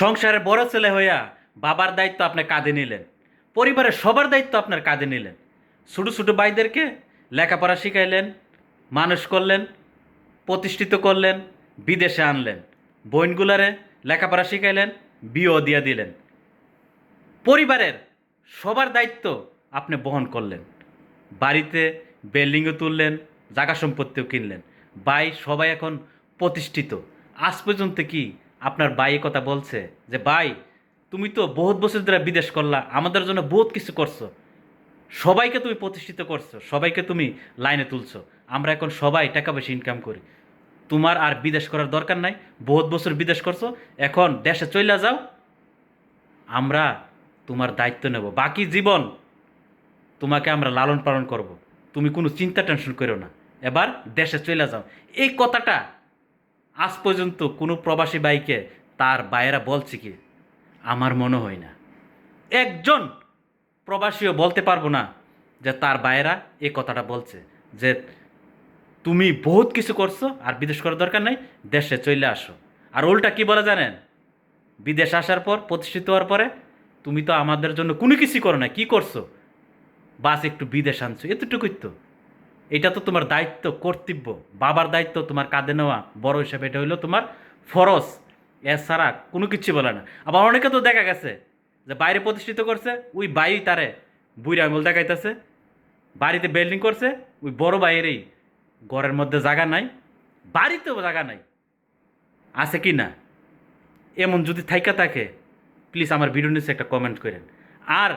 সংসারের বড় ছেলে হইয়া বাবার দায়িত্ব আপনি কাঁধে নিলেন, পরিবারের সবার দায়িত্ব আপনার কাঁধে নিলেন। ছোটো ছোটো ভাইদেরকে লেখাপড়া শিখাইলেন, মানুষ করলেন, প্রতিষ্ঠিত করলেন, বিদেশে আনলেন, বোনগুলারে লেখাপড়া শিখাইলেন, বিয়েও দিয়া দিলেন। পরিবারের সবার দায়িত্ব আপনি বহন করলেন। বাড়িতে বিল্ডিংও তুললেন জায়গা সম্পত্তিও কিনলেন। ভাই, সবাই এখন প্রতিষ্ঠিত। আজ পর্যন্ত কি আপনার ভাই কথা বলছে যে, ভাই, তুমি তো বহুত বছর ধরে বিদেশ করলা, আমাদের জন্য বহুত কিছু করছ। সবাইকে তুমি প্রতিষ্ঠিত করছ, সবাইকে তুমি লাইনে তুলছো। আমরা এখন সবাই টাকা পয়সা ইনকাম করি। তোমার আর বিদেশ করার দরকার নাই, বহুত বছর বিদেশ করছ, এখন দেশে চলে যাও। আমরা তোমার দায়িত্ব নেব। বাকি জীবন তোমাকে আমরা লালন পালন করব। তুমি কোনো চিন্তা টেনশন করো না। এবার দেশে চলে যাও। এই কথাটা আজ পর্যন্ত কোনো প্রবাসী বাইকে তার বাইরা বলছে কি, আমার মনে হয় না। একজন প্রবাসীও বলতে পারব না যে তার বাইরা এই কথাটা বলছে যে, তুমি বহুত কিছু করছ, আর বিদেশ করার দরকার নাই, দেশে চলে আসো। আর উল্টা কি বলে জানেন? বিদেশ আসার পর, প্রতিষ্ঠিত হওয়ার পরে, তুমি তো আমাদের জন্য কোনো কিছুই করো না কী করছ? বাস একটু বিদেশ আনছো। এতটুকুই তো। এটা তো তোমার দায়িত্ব, কর্তব্য। বাবার দায়িত্ব তোমার কাঁধে নেওয়া, বড় হিসাবে এটা হইল তোমার ফরজ। এছাড়া কোনো কিছু বলে না। আবার অনেকে তো দেখা গেছে যে বাইরে প্রতিষ্ঠিত করছে, ওই বাই তারে বুড়ি আঙুল দেখাইতেছে, বাড়িতে বিল্ডিং করছে, ওই বড় বাইরেই ঘরের মধ্যে জায়গা নাই, বাড়িতেও জায়গা নাই। আছে কি না? এমন যদি থাইকা থাকে প্লিজ আমার ভিডিও নিচে একটা কমেন্ট করেন। আর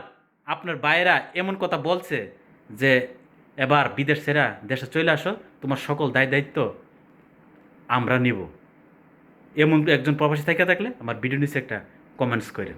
আপনার বাইরা এমন কথা বলছে যে এবার বিদেশ সেরা দেশে চলে আসো, তোমার সকল দায় দায়িত্ব আমরা নিব। এমন একজন প্রবাসী থেকে থাকলে আমার ভিডিও নিচে একটা কমেন্টস করেন।